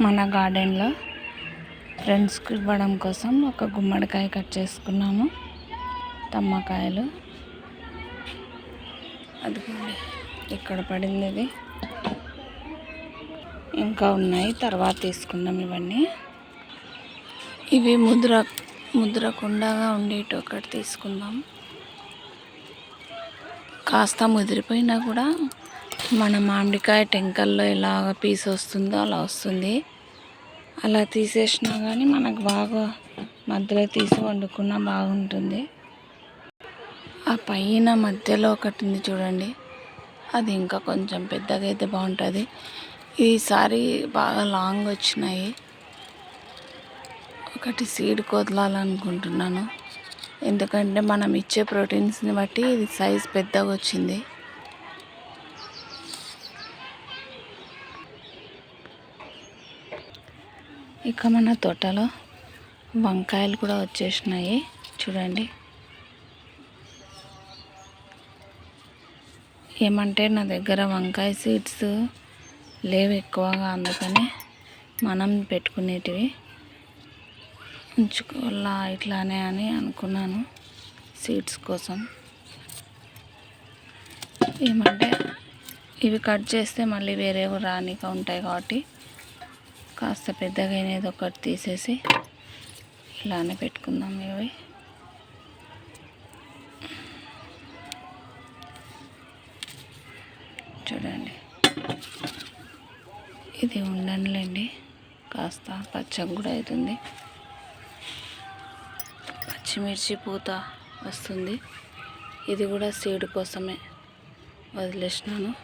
మన గార్డెన్లో ఫ్రెండ్స్కి ఇవ్వడం కోసం ఒక గుమ్మడికాయ కట్ చేసుకున్నాము. తమ్మకాయలు. అది ఇక్కడ పడింది ఇది. ఇంకా ఉన్నాయి తర్వాత తీసుకుందాం ఇవన్నీ. ఇవి ముద్ర ముద్రకుండగా ఉండేటి ఒకటి తీసుకుందాం. కాస్త ముదిరిపోయినా కూడా మన మామిడికాయ టెంకల్లో ఎలాగ పీస్ వస్తుందో అలా వస్తుంది. అలా తీసేసినా కానీ మనకు బాగా మధ్యలో తీసి వండుకున్నా బాగుంటుంది. ఆ పైన మధ్యలో ఒకటి ఉంది చూడండి. అది ఇంకా కొంచెం పెద్దగా అయితే బాగుంటుంది. ఈసారి బాగా లాంగ్ వచ్చినాయి. ఒకటి సీడ్ కొదలాలనుకుంటున్నాను. ఎందుకంటే మనం ఇచ్చే ప్రోటీన్స్ని బట్టి ఇది సైజ్ పెద్దగా వచ్చింది. ఇక మన తోటలో వంకాయలు కూడా వచ్చేసినాయి. చూడండి. ఏమంటే నా దగ్గర వంకాయ సీడ్స్ లేవు ఎక్కువగా అందుకని మనం పెట్టుకునేటివి. ఉంచుకోవాలా ఇట్లానే అని అనుకున్నాను సీడ్స్ కోసం. ఏమంటే ఇవి కట్ చేస్తే మళ్ళీ వేరే రానిక ఉంటాయి కాబట్టి కాస్త పెద్దగా అయినది ఒకటి తీసేసి ఇలానే పెట్టుకుందాం ఇవి. చూడండి. ఇది ఉండనులేండి. కాస్త పచ్చగా కూడా అవుతుంది. పచ్చిమిర్చి పూత వస్తుంది. ఇది కూడా సీడ్ కోసమే వదిలేసినాను.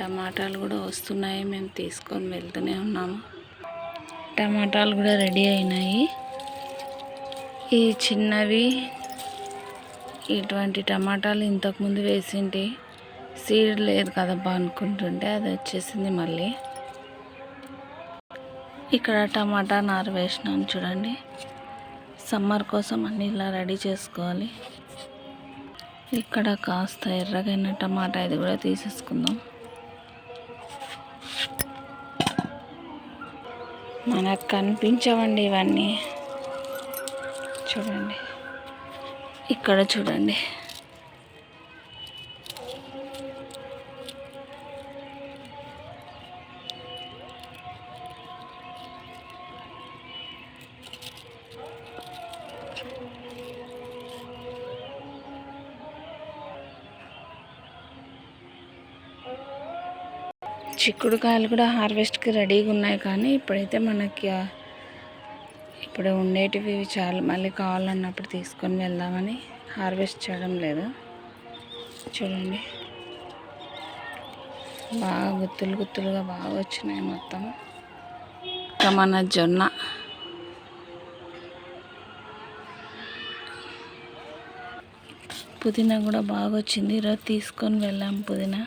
టమాటాలు కూడా వస్తున్నాయి. మేము తీసుకొని వెళ్తూనే ఉన్నాము. టమాటాలు కూడా రెడీ అయినాయి. ఈ చిన్నవి ఇటువంటి టమాటాలు ఇంతకుముందు వేసింటి. సీడ్ లేదు కదబ్బా అనుకుంటుంటే అది వచ్చేసింది మళ్ళీ. ఇక్కడ టమాటా నారు వేసినాను చూడండి. సమ్మర్ కోసం అన్నీ ఇలా రెడీ చేసుకోవాలి. ఇక్కడ కాస్త ఎర్రగైన టమాటా ఇది కూడా తీసేసుకుందాం. మనకు కనిపించవండి ఇవన్నీ. చూడండి. ఇక్కడ చూడండి. చిక్కుడుకాయలు కూడా హార్వెస్ట్కి రెడీగా ఉన్నాయి కానీ ఇప్పుడైతే మనకి ఇప్పుడు ఉండేటివి చాలు. మళ్ళీ కావాలన్నప్పుడు తీసుకొని వెళ్దామని హార్వెస్ట్ చేయడం లేదు. చూడండి. బాగా గుత్తులు గుత్తులుగా బాగా వచ్చినాయి మొత్తం. ఇంకా మన జొన్న. పుదీనా కూడా బాగా వచ్చింది. ఈరోజు తీసుకొని వెళ్ళాం పుదీనా.